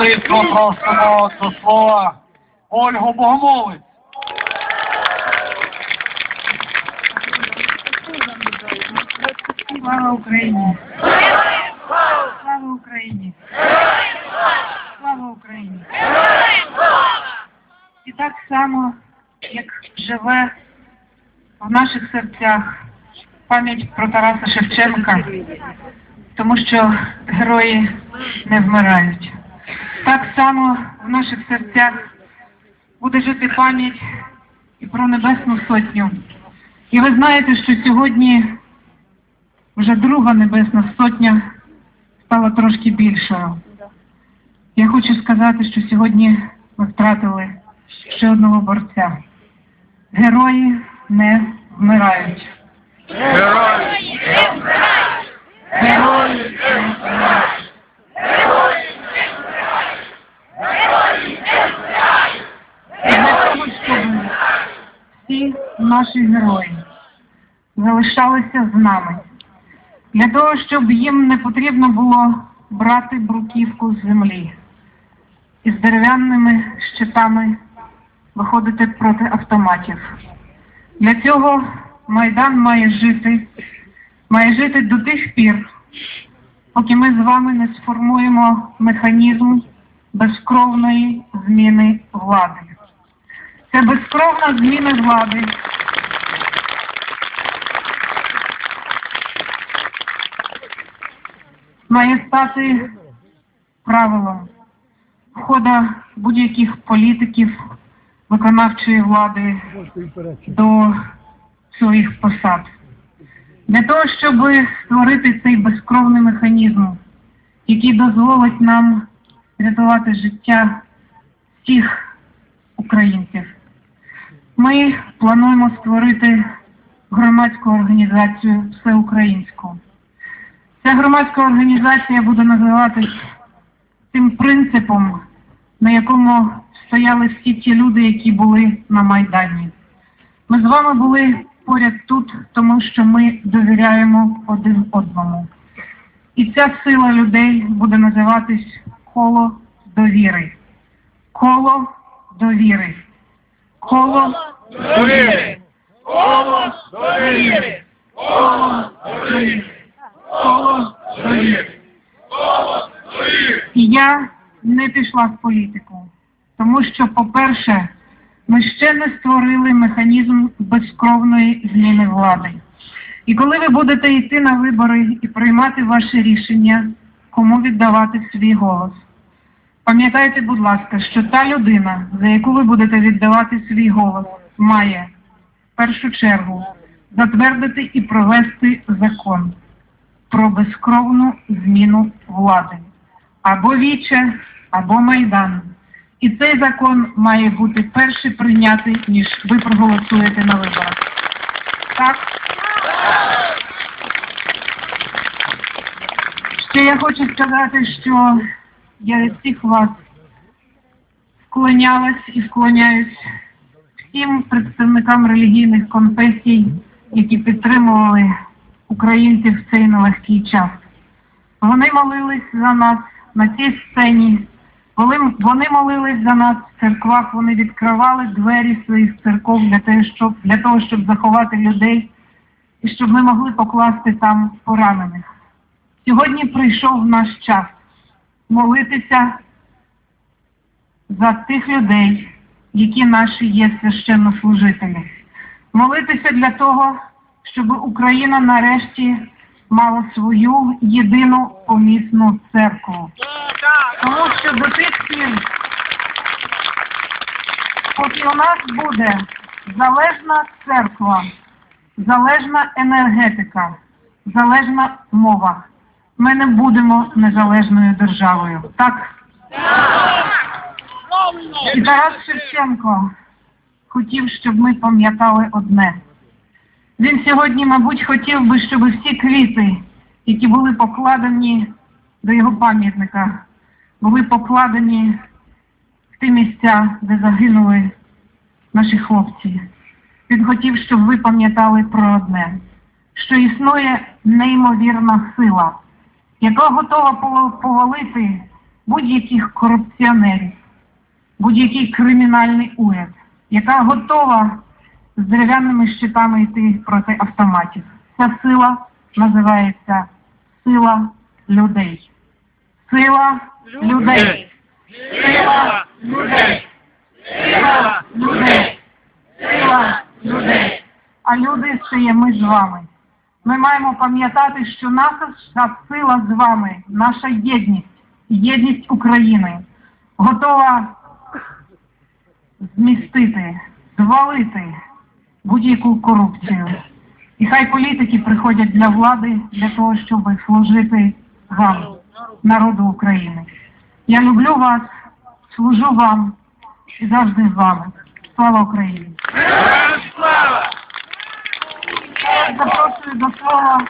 Швидко просимо до слова Ольгу Богомолець. Слава Україні! Слава Україні! Слава Україні! І так само, як живе в наших серцях пам'ять про Тараса Шевченка, тому що герої не вмирають. Так само в наших серцях буде жити пам'ять і про Небесну Сотню. І ви знаєте, що сьогодні вже друга Небесна Сотня стала трошки більшою. Я хочу сказати, що сьогодні ми втратили ще одного борця. Герої не вмирають. Герої! Герої не вмирають. І для того, щоб всі наші герої залишалися з нами. Для того, щоб їм не потрібно було брати бруківку з землі і з дерев'яними щитами виходити проти автоматів. Для цього Майдан має жити, має жити до тих пір, поки ми з вами не сформуємо механізм безкровної зміни влади. Це безкровна зміна влади. Має стати правилом входу будь-яких політиків виконавчої влади до своїх посад. Для того, щоб створити цей безкровний механізм, який дозволить нам рятувати життя всіх українців, ми плануємо створити громадську організацію всеукраїнську. Ця громадська організація буде називатись тим принципом, на якому стояли всі ті люди, які були на Майдані. Ми з вами були поряд тут, тому що ми довіряємо один одному. І ця сила людей буде називатись коло довіри. Коло довіри. Коло Довіри! Коло довіри. Коло довіри. Коло довіри. І я не пішла в політику, тому що, по-перше, ми ще не створили механізм безкровної зміни влади. І коли ви будете йти на вибори і приймати ваші рішення, кому віддавати свій голос, пам'ятайте, будь ласка, що та людина, за яку ви будете віддавати свій голос, має в першу чергу затвердити і провести закон про безкровну зміну влади. Або Віче, або Майдан. І цей закон має бути перший прийнятий, ніж ви проголосуєте на виборах. Так? Ще я хочу сказати, що я від всіх вас вклонялась і вклоняюсь всім представникам релігійних конфесій, які підтримували українців в цей нелегкий час. Вони молились за нас на цій сцені. Коли вони молились за нас в церквах, вони відкривали двері своїх церков для того, щоб для того, щоб заховати людей і щоб ми могли покласти там поранених. Сьогодні прийшов наш час молитися за тих людей, які наші є священнослужителі. Молитися для того, щоб Україна нарешті мала свою єдину помісну церкву. Тому що до тих пір, поки у нас буде залежна церква, залежна енергетика, залежна мова, ми не будемо незалежною державою. Так? І Тарас Шевченко хотів, щоб ми пам'ятали одне. Він сьогодні, мабуть, хотів би, щоб всі квіти, які були покладені до його пам'ятника, були покладені в ті місця, де загинули наші хлопці. Він хотів, щоб ви пам'ятали про одне, що існує неймовірна сила, яка готова повалити будь-яких корупціонерів, будь-який кримінальний уряд, яка готова з дерев'яними щитами йти проти автоматів. Ця сила називається сила людей. Сила людей. Сила людей. Сила людей. Сила людей. А люди це є ми з вами. Ми маємо пам'ятати, що наша сила з вами, наша єдність, єдність України готова змістити, звалити будь-яку корупцію. І хай політики приходять для влади для того, щоб служити вам, народу України. Я люблю вас, служу вам і завжди з вами. Слава Україні! Слава! Запрошую до слова